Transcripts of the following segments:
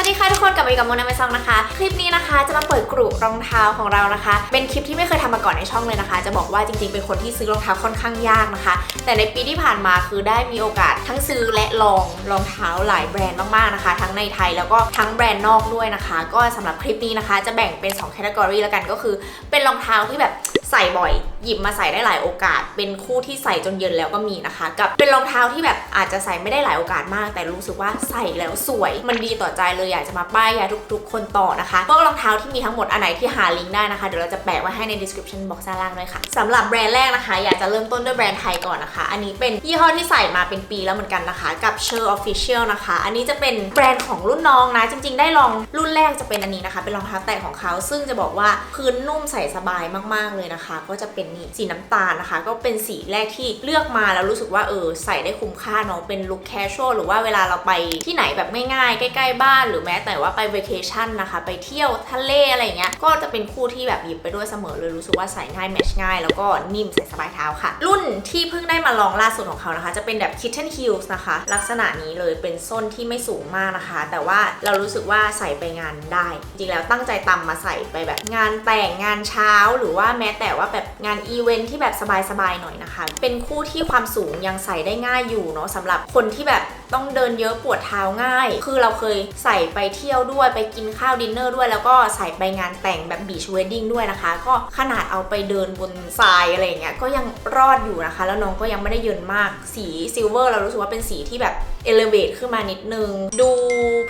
วัสดีค่ะทุกคนกลับมาอยู่กับโมนาเมซองนะคะ คลิปนี้นะคะจะมาเปิดกรุรองเท้าของเรานะคะ เป็นคลิปที่ไม่เคยทำมาก่อนในช่องเลยนะคะ จะบอกว่าจริงๆเป็นคนที่ซื้อรองเท้าค่อนข้างยากนะคะ แต่ในปีที่ผ่านมาคือได้มีโอกาสทั้งซื้อและลองรองเท้าหลายแบรนด์มากๆนะคะ ทั้งในไทยแล้วก็ทั้งแบรนด์นอกด้วยนะคะ ก็สำหรับคลิปนี้นะคะ จะแบ่งเป็น2 category แล้วกันก็คือ เป็นรองเท้าที่แบบ ใส่บ่อย หยิบมาใส่ได้หลายโอกาส เป็นคู่ที่ใส่จนเย็นแล้วก็มีนะคะ กับเป็นรองเท้าที่แบบอาจจะใส่ไม่ได้หลายโอกาสมาก แต่รู้สึกว่าใส่แล้วสวย มันดีต่อใจเลยอยากจะมาป้ายยาทุก ๆ คนต่อนะคะพวกรองเท้าที่มีทั้งหมดอันไหนที่หาลิงก์ได้นะคะเดี๋ยวเราจะแปะไว้ให้ใน description box ด้านล่างด้วยค่ะสำหรับแบรนด์แรกนะคะ อยากจะเริ่มต้นด้วยแบรนด์ไทยก่อนนะคะ อันนี้เป็นยี่ห้อที่ใส่มาเป็นปีแล้วเหมือนกันนะคะ กับ s h e r Official นะคะ อันนี้จะเป็นแบรนด์ของรุ่นน้องนะ จริง ๆ ได้ลองรุ่นแรกจะเป็นอันนี้นะคะ เป็นรองเท้าแตะของเขาซึ่งจะบอกว่าพื้นนุ่มใส่สบายมากๆเลยนะคะก็จะเป็นนี่สีน้ำตาลนะคะ ก็เป็นสีแรกที่เลือกมาแล้วรู้สึกว่าเออใส่ได้คุ้มค่าเนาะเป็นลุคแคชชวลหรือว่าเวลาเราไปที่ไหนแบบง่ายๆ ใกล้ๆบ้าน หรือแม้แต่ว่าไปเวเคชั่นนะคะ ไปเที่ยวทะเลอะไรเงี้ยก็จะเป็นคู่ที่แบบหยิบไปด้วยเสมอเลยรู้สึกว่าใส่ง่ายแมชง่าย แล้วก็นิ่มใส่สบายเท้าค่ะ รุ่นที่เพิ่งได้มาลองล่าสุดของเขานะคะ จะเป็นแบบ kitten heels นะคะ ลักษณะนี้เลยเป็นส้นที่ไม่สูงมากนะคะ แต่ว่าเรารู้สึกว่าใส่ไปงานได้ จริงๆแล้วตั้งใจตำมาใส่ไปแบบงานแต่งงานเช้า หรือว่าแม้แต่แต่ว่าแบบงานอีเวนท์ที่แบบสบายๆหน่อยนะคะ เป็นคู่ที่ความสูงยังใส่ได้ง่ายอยู่เนาะสำหรับคนที่แบบ ต้องเดินเยอะปวดเท้าง่าย คือเราเคยใส่ไปเที่ยวด้วยไปกินข้าวดินเนอร์ด้วย แล้วก็ใส่ไปงานแต่งแบบบีชเวดดิ้งด้วยนะคะ ก็ขนาดเอาไปเดินบนทรายอะไรเงี้ยก็ยังรอดอยู่นะคะ แล้วน้องก็ยังไม่ได้เยินมากสีซิลเวอร์เรารู้สึกว่าเป็นสีที่แบบเอเลเวตขึ้นมานิดนึง ดู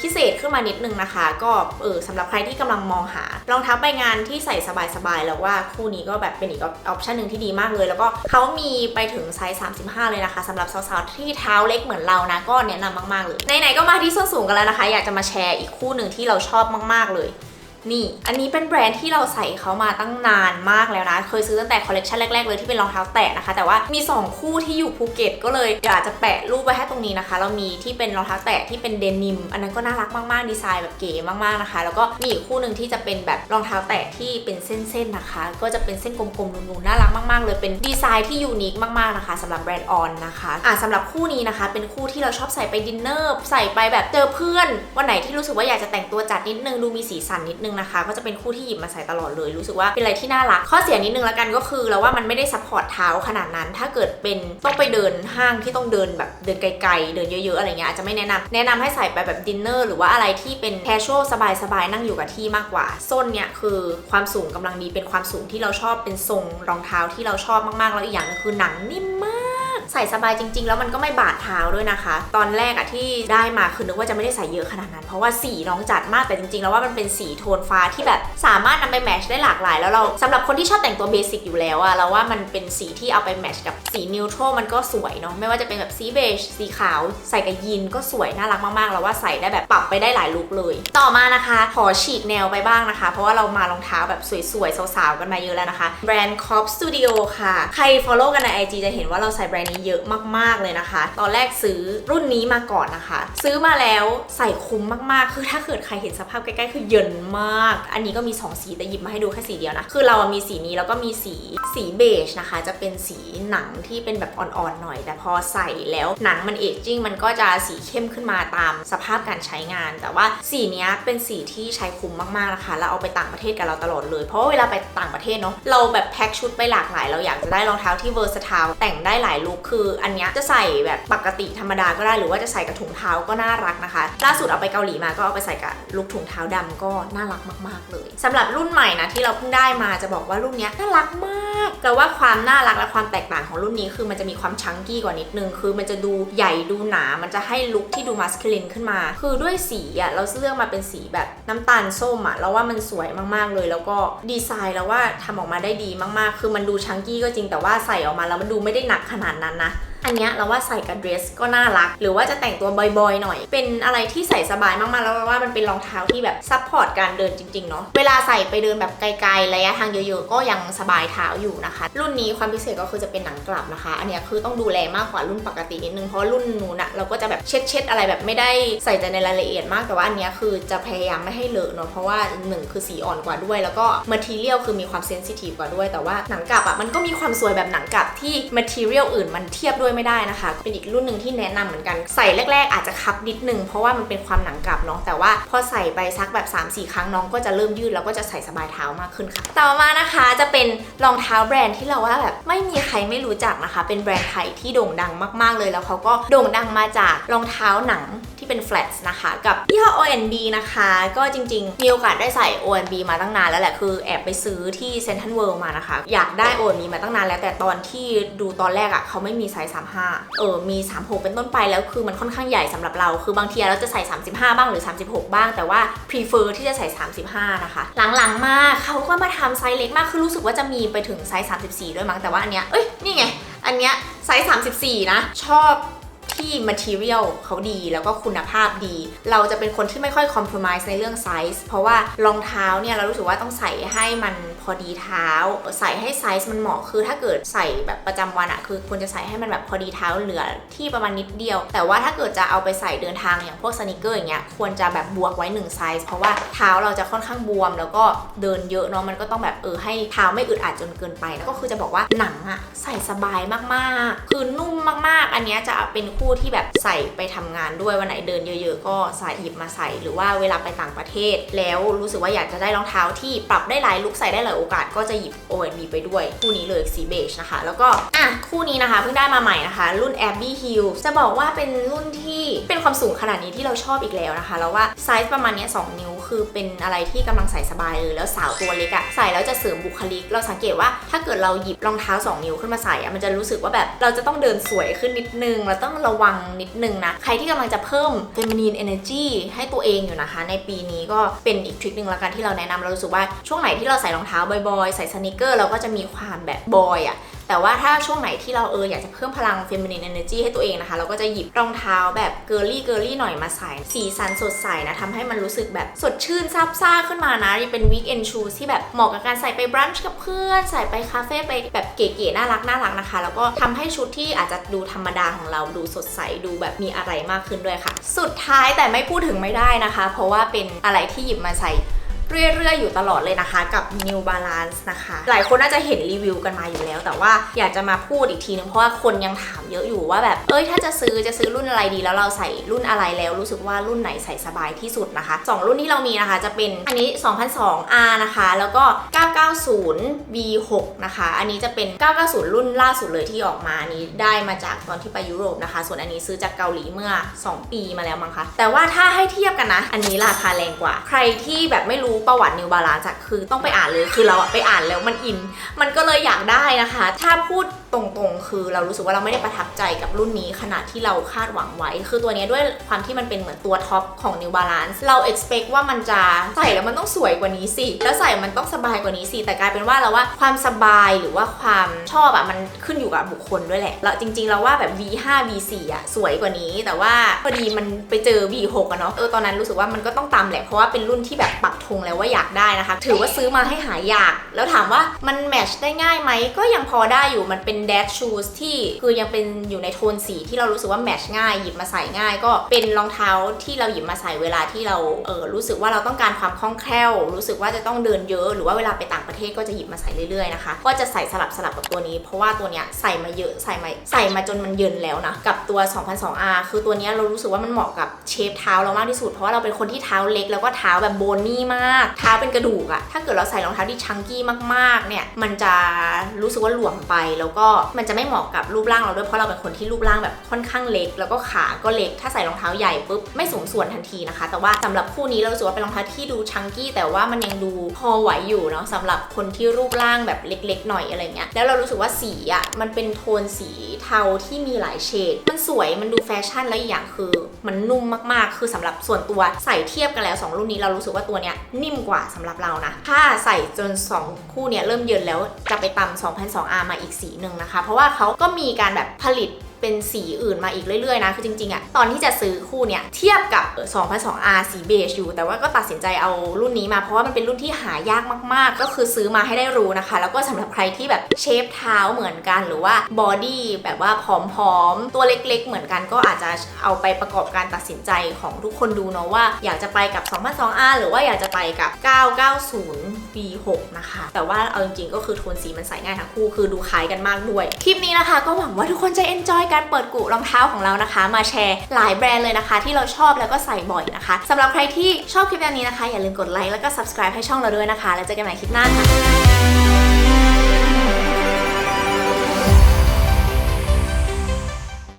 พิเศษขึ้นมานิดนึงนะคะ ก็เออสำหรับใครที่กำลังมองหารองเท้าไปงานที่ใส่สบายๆแล้วว่าคู่นี้ก็แบบเป็นอีกออปชั่นหนึ่งที่ดีมากเลย แล้วก็เขามีไปถึงไซส์35 เลยนะคะสำหรับสาวๆที่เท้าเล็กเหมือนเรานะก็แนะนำมากๆเลยไหนๆก็มาที่ส้นสูงกันแล้วนะคะ อยากจะมาแชร์อีกคู่หนึ่งที่เราชอบมากๆเลย นี่ อันนี้เป็นแบรนด์ที่เราใส่เขามาตั้งนานมากแล้วนะ เคยซื้อตั้งแต่คอลเลกชันแรก ๆ เลยที่เป็นรองเท้าแตะนะคะ แต่ว่ามี 2 คู่ที่อยู่ภูเก็ตก็เลยอยากจะแปะรูปไว้ให้ตรงนี้นะคะ เรามีที่เป็นรองเท้าแตะที่เป็นเดนิม อันนั้นก็น่ารักมากๆ ดีไซน์แบบเก๋มากๆนะคะ แล้วก็มีอีกคู่หนึ่งที่จะเป็นแบบรองเท้าแตะที่เป็นเส้นๆนะคะ ก็จะเป็นเส้นกลมๆนูนๆน่ารักมากๆ เลย เป็นดีไซน์ที่ยูนิคมากๆนะคะสำหรับแบรนด์ออนนะคะอะสำหรับคู่นี้นะคะ เป็นคู่ที่เราชอบใส่ไปดินเนอร์ใส่ไปแบบเจอเพื่อนวันไหนที่รู้สึกว่าอยากจะแต่งตัวจัดนิดนึงดูมีสีสันนิดนึงนะคะ ก็จะเป็นคู่ที่หยิบมาใส่ตลอดเลย รู้สึกว่าเป็นอะไรที่น่ารัก ข้อเสียนิดนึงแล้วกันก็คือเราว่ามันไม่ได้ซัพพอร์ตเท้าขนาดนั้น ถ้าเกิดเป็นต้องไปเดินห้างที่ต้องเดินแบบเดินไกลๆ เดินเยอะๆอะไรเงี้ยอาจจะไม่แนะนำแนะนำให้ใส่ไปแบบดินเนอร์หรือว่าอะไรที่เป็นแคชชวลสบายๆนั่งอยู่กับที่มากกว่าส้นเนี่ยคือความสูงกำลังดีเป็นความสูงที่เราชอบเป็นทรงรองเท้าที่เราชอบมากๆแล้วอีกอย่างนึงคือหนังนิ่มมากใส่สบายจริงๆ แล้วมันก็ไม่บาดเท้าด้วยนะคะ ตอนแรกอะที่ได้มาคือนึกว่าจะไม่ได้ใส่เยอะขนาดนั้น ราะว่าสีน้องจัดมากแต่จริงๆ แล้วว่ามันเป็นสีโทนฟ้าที่แบบสามารถนำไปแมทช์ได้หลากหลาย แล้วเราสำหรับคนที่ชอบแต่งตัวเบสิกอยู่แล้วอะเราว่ามันเป็นสีที่เอาไปแมทช์กับสีนิวโตรมันก็สวยเนาะไม่ว่าจะเป็นแบบสีเบจสีขาวใส่กับยีนก็สวยน่ารักมากๆแล้วว่าใส่ได้แบบปรับไปได้หลายลุคเลย ต่อมานะคะขอฉีกแนวไปบ้างนะคะ เพราะว่าเรามารองเท้าแบบสวยๆสาวๆกันมาเยอะแล้วนะคะแบรนด์ Cop Studio ค่ะ ใคร follow กันใน IG จะเห็นว่าเราใส่แบรนด์นี้เยอะมากๆเลยนะคะ ตอนแรกซื้อรุ่นนี้มาก่อนนะคะ ซื้อมาแล้วใส่คุ้มมากๆ คือถ้าเกิดใครเห็นสภาพใกล้ๆ คือเยินมาก อันนี้ก็มี 2 สีแต่หยิบมาให้ดูแค่สีเดียวนะ คือเรามีสีนี้แล้วก็มีสีสีเบจนะคะ จะเป็นสีหนังที่เป็นแบบอ่อนๆหน่อย แต่พอใส่แล้วหนังมันเอจจิ้งมันก็จะสีเข้มขึ้นมาตามสภาพการใช้งาน แต่ว่าสีนี้เป็นสีที่ใช้คุ้มมากๆนะคะแล้วเอาไปต่างประเทศกับเราตลอดเลย เพราะเวลาไปต่างประเทศเนาะเราแบบแพ็คชุดไปหลากหลาย เราอยากจะได้รองเท้าที่เวอร์ส t ท l แต่งได้หลายลุคคือ อันนี้จะใส่แบบปกติธรรมดาก็ได้หรือว่าจะใส่กับถุงเท้าก็น่ารักนะคะ ล่าสุดเอาไปเกาหลีมาก็เอาไปใส่กับลุคถุงเท้าดำก็น่ารักมาก ๆ เลยสำหรับรุ่นใหม่นะที่เราเพิ่งได้มาจะบอกว่ารุ่นนี้น่ารักมากแต่ว่าความน่ารักและความแตกต่างของรุ่นนี้คือมันจะมีความชังกี้กว่านิดนึง คือมันจะดูใหญ่ดูหนา มันจะให้ลุคที่ดูมัสคลินขึ้นมา คือด้วยสีอะเราเลือกมาเป็นสีแบบน้ำตาลส้มอะเราว่ามันสวยมากๆเลย แล้วก็ดีไซน์แล้วว่าทำออกมาได้ดีมากๆ คือมันดูชังกี้ก็จริงแต่ว่าใส่ออกมาแล้วมันดูไม่ได้หนักขนาดนั้นนะ อันเนี้ยเราว่าใส่กับเดรสก็น่ารัก หรือว่าจะแต่งตัวบอยๆหน่อย เป็นอะไรที่ใส่สบายมากๆแล้วเราว่ามันเป็นรองเท้าที่แบบซัพพอร์ตการเดินจริงๆเนาะเวลาใส่ไปเดินแบบไกลๆระยะทางเยอะๆก็ยังสบายเท้าอยู่นะคะ รุ่นนี้ความพิเศษก็คือจะเป็นหนังกลับนะคะ อันเนี้ยคือต้องดูแลมากกว่ารุ่นปกตินิดนึงเพราะรุ่นนู้นอะเราก็จะแบบเช็ดๆอะไรแบบไม่ได้ใส่ใจในรายละเอียดมากแต่ว่าอันเนี้ยคือจะพยายามไม่ให้เลอะเนาะเพราะว่าหนึ่งคือสีอ่อนกว่าด้วย แล้วก็ material คือมีความเซนซิทีฟกว่าด้วย แต่ว่าหนังกลับอะมันก็มีความสวยแบบหนังกลับที่ material อื่นมันเทียบด้วยไม่ได้นะคะ เป็นอีกรุ่นหนึ่งที่แนะนำเหมือนกัน ใส่แรก ๆ อาจจะคับนิดนึง เพราะว่ามันเป็นความหนังกลับเนาะ แต่ว่าพอใส่ไปสักแบบ3-4 ครั้งน้องก็จะเริ่มยืดแล้วก็จะใส่สบายเท้ามากขึ้นค่ะ ต่อมานะคะจะเป็นรองเท้าแบรนด์ที่เราว่าแบบไม่มีใครไม่รู้จักนะคะ เป็นแบรนด์ไทยที่โด่งดังมาก ๆ เลย แล้วเขาก็โด่งดังมาจากรองเท้าหนังที่เป็น flats นะคะ กับยี่ห้อ O&B นะคะ ก็จริง ๆ มีโอกาสได้ใส่ O&B มาตั้งนานแล้วแหละ คือแอบไปซื้อที่ Central World มานะคะ อยากได้ O&B มาตั้งนานแล้วแต่ตอนที่ดูตอนแรกอะ่ะเขาไม่มีไซส์35 เออมี 36 เป็นต้นไปแล้วคือมันค่อนข้างใหญ่สำหรับเรา คือบางทีเราจะใส่ 35 บ้างหรือ 36 บ้าง แต่ว่า prefer ที่จะใส่ 35 นะคะ หลังๆมาเขาก็มาทำไซส์เล็กมากคือรู้สึกว่าจะมีไปถึงไซส์34 ด้วยมั้งแต่ว่าอันเนี้ยเอ้ยนี่ไงอันเนี้ยไซส์34 นะ ชอบ ที่ material เขาดีแล้วก็คุณภาพดี เราจะเป็นคนที่ไม่ค่อย compromise ในเรื่องไซส์เพราะว่ารองเท้าเนี่ยเรารู้สึกว่าต้องใส่ให้มันพอดีเท้า ใส่ให้ไซส์มันเหมาะคือถ้าเกิดใส่แบบประจำวันอะคือควรจะใส่ให้มันแบบพอดีเท้าเหลือที่ประมาณนิดเดียว แต่ว่าถ้าเกิดจะเอาไปใส่เดินทางอย่างพวกสนิเกอร์อย่างเงี้ยควรจะแบบบวกไว้1ไซส์เพราะว่าเท้าเราจะค่อนข้างบวม แล้วก็เดินเยอะเนาะมันก็ต้องแบบเออให้เท้าไม่อึดอัดจนเกินไปแล้วก็คือจะบอกว่าหนังอะใส่สบายมากๆ คือนุ่มมากๆ อันเนี้ยจะเป็นคู่ที่แบบใส่ไปทำงานด้วยวันไหนเดินเยอะๆ ก็ใส่หยิบมาใส่ หรือว่าเวลาไปต่างประเทศ แล้วรู้สึกว่าอยากจะได้รองเท้าที่ปรับได้หลายลุคใส่ได้หลายโอกาสก็จะหยิบ ONB ไปด้วย คู่นี้เลยสีเบจนะคะ แล้วก็อะคู่นี้นะคะเพิ่งได้มาใหม่นะคะ รุ่น Abby Hill จะบอกว่าเป็นรุ่นที่เป็นความสูงขนาดนี้ที่เราชอบอีกแล้วนะคะ แล้วว่าไซส์ประมาณนี้ย2นิ้วคือเป็นอะไรที่กำลังใส่สบายเลยแล้วสาวตัวเล็กอะใส่แล้วจะเสริมบุคลิก เราสังเกตว่าถ้าเกิดเราหยิบรองเท้า 2 นิ้วขึ้นมาใส่อะมันจะรู้สึกว่าแบบเราจะต้องเดินสวยขึ้นนิดนึงเราต้องระวังนิดนึงนะ ใครที่กำลังจะเพิ่ม feminine energy ให้ตัวเองอยู่นะคะ ในปีนี้ก็เป็นอีกทริคหนึ่งละกันที่เราแนะนำเรารู้สึกว่าช่วงไหนที่เราใส่รองเท้าบ่อยๆ ใส่สนิเกอร์เราก็จะมีความแบบบอยอะ แต่ว่าถ้าช่วงไหนที่เราเอออยากจะเพิ่มพลัง feminine energy ให้ตัวเองนะคะ เราก็จะหยิบรองเท้าแบบเกิร์ลี่เกิร์ลี่หน่อยมาใส่ สีสันสดใสนะทำให้มันรู้สึกแบบสดชื่นซาบซ่าขึ้นมานะเป็น weekend shoes ที่แบบเหมาะกับการใส่ไปบรันช์กับเพื่อน ใส่ไปคาเฟ่ไปแบบเก๋ๆน่ารักน่ารักนะคะ แล้วก็ทำให้ชุดที่อาจจะดูธรรมดาของเราดูสดใสดูแบบมีอะไรมากขึ้นด้วยค่ะ สุดท้ายแต่ไม่พูดถึงไม่ได้นะคะ เพราะว่าเป็นอะไรที่หยิบมาใส่ เรื่อยๆ อยู่ตลอดเลยนะคะ กับ New Balance นะคะ หลายคนน่าจะเห็นรีวิวกันมาอยู่แล้ว แต่ว่าอยากจะมาพูดอีกทีนึงเพราะว่าคนยังถามเยอะอยู่ว่าแบบเอ้ยถ้าจะซื้อจะซื้อรุ่นอะไรดี แล้วเราใส่รุ่นอะไรแล้วรู้สึกว่ารุ่นไหนใส่สบายที่สุดนะคะ 2 รุ่นที่เรามีนะคะจะเป็นอันนี้ 2002 R นะคะ แล้วก็ 990 V6 นะคะ อันนี้จะเป็น 990 รุ่นล่าสุดเลยที่ออกมาอันนี้ได้มาจากตอนที่ไปยุโรปนะคะ ส่วนอันนี้ซื้อจากเกาหลีเมื่อ 2 ปีมาแล้วมั้งคะแต่ว่าถ้าให้เทียบกันนะ อันนี้ราคาแรงกว่า ใครที่แบบไม่รู้ประวัติ New Balance อะคือต้องไปอ่านเลยคือเราอะไปอ่านแล้วมันอิน มันก็เลยอยากได้นะคะ ถ้าพูดตรงๆ คือเรารู้สึกว่าเราไม่ได้ประทับใจกับรุ่นนี้ขนาดที่เราคาดหวังไว้ คือตัวนี้ด้วยความที่มันเป็นเหมือนตัวท็อปของ New Balance เรา expect ว่ามันจะใส่แล้วมันต้องสวยกว่านี้สิ แล้วใส่มันต้องสบายกว่านี้สิ แต่กลายเป็นว่าเราว่าความสบายหรือว่าความชอบอะมันขึ้นอยู่กับบุคคลด้วยแหละแล้วจริงๆ เราว่าแบบ V5 V4 อะสวยกว่านี้ แต่ว่าพอดีมันไปเจอ V6 อะเนาะ เออตอนนั้นรู้สึกว่ามันก็ต้องตามแหละ เพราะว่าเป็นรุ่นที่แบบปัก ธงแล้วว่าอยากได้นะคะ ถือว่าซื้อมาให้หายอยาก แล้วถามว่ามันแมทช์ได้ง่ายไหม ก็ยังพอได้อยู่มันเป็น Dad Shoes ที่คือยังเป็นอยู่ในโทนสีที่เรารู้สึกว่าแมทช์ง่าย หยิบมาใส่ง่าย ก็เป็นรองเท้าที่เราหยิบมาใส่เวลาที่เราเออรู้สึกว่าเราต้องการความคล่องแคล่ว รู้สึกว่าจะต้องเดินเยอะ หรือว่าเวลาไปต่างประเทศก็จะหยิบมาใส่เรื่อยๆนะคะก็จะใส่สลับสลับกับตัวนี้ เพราะว่าตัวเนี้ยใส่มาเยอะใส่มาใส่มาจนมันเยินแล้วนะกับตัว 2002R คือตัวเนี้ยเรารู้สึกว่ามันเหมาะกับเชฟเท้าเรามากที่สุดเพราะว่าเราเป็นคนที่เท้าเล็กแล้วก็เท้าแบบโบนนี่มาก เท้าเป็นกระดูกอะถ้าเกิดเราใส่รองเท้าที่ชังกี้มากๆ เนี่ย มันจะรู้สึกว่าหลวมไป แล้วก็มันจะไม่เหมาะกับรูปร่างเราด้วยเพราะเราเป็นคนที่รูปร่างแบบค่อนข้างเล็ก แล้วก็ขาก็เล็ก ถ้าใส่รองเท้าใหญ่ปุ๊บไม่สมส่วนทันทีนะคะ แต่ว่าสำหรับคู่นี้เราดูสึกว่าเป็นรองเท้าที่ดูชังกี้แต่ว่ามันยังดูพอไหวอยู่เนาะสำหรับคนที่รูปร่างแบบเล็ก ๆ หน่อยอะไรเงี้ย แล้วเรารู้สึกว่าสีอะมันเป็นโทนสีเทาที่มีหลายเฉด มันสวย มันดูแฟชั่น แล้วอีกอย่างคือ มันนุ่มมากๆ คือสำหรับส่วนตัวใส่เทียบกันแล้ว 2 รุ่นนี้เรารู้สึกว่าตัวเนี้ยนิ่มกว่าสำหรับเรานะ ถ้าใส่จน 2 คู่เนี่ยเริ่มเยินแล้วจะไปตำ 2002R มาอีกสีหนึ่งนะคะ เพราะว่าเขาก็มีการแบบผลิต เป็นสีอื่นมาอีกเรื่อยๆนะ คือจริงๆอะตอนที่จะซื้อคู่เนี้ยเทียบกับ 2002R สีเบจอยู่ แต่ว่าก็ตัดสินใจเอารุ่นนี้มา เพราะว่ามันเป็นรุ่นที่หายากมากๆ ก็คือซื้อมาให้ได้รู้นะคะ แล้วก็สำหรับใครที่แบบเชฟเท้าเหมือนกัน หรือว่าบอดี้แบบว่าผอมๆ ตัวเล็กๆ เหมือนกัน ก็อาจจะเอาไปประกอบการตัดสินใจของทุกคนดูเนาะว่า อยากจะไปกับ 2002R หรือว่าอยากจะไปกับ 990 V6 นะคะ แต่ว่าเอาจริงๆ ก็คือโทนสีมันใส่ง่ายทั้งคู่ คือดูคล้ายกันมากด้วย คลิปนี้นะคะ ก็หวังว่าทุกคนจะ enjoy การเปิดกุรองเท้าของเรานะคะ มาแชร์หลายแบรนด์เลยนะคะ ที่เราชอบแล้วก็ใส่บ่อยนะคะสำหรับใครที่ชอบคลิปแบบนี้นะคะ อย่าลืมกดไลค์แล้วก็ subscribe ให้ช่องเราด้วยนะคะ แล้วเจอกันใหม่คลิปหน้าค่ะ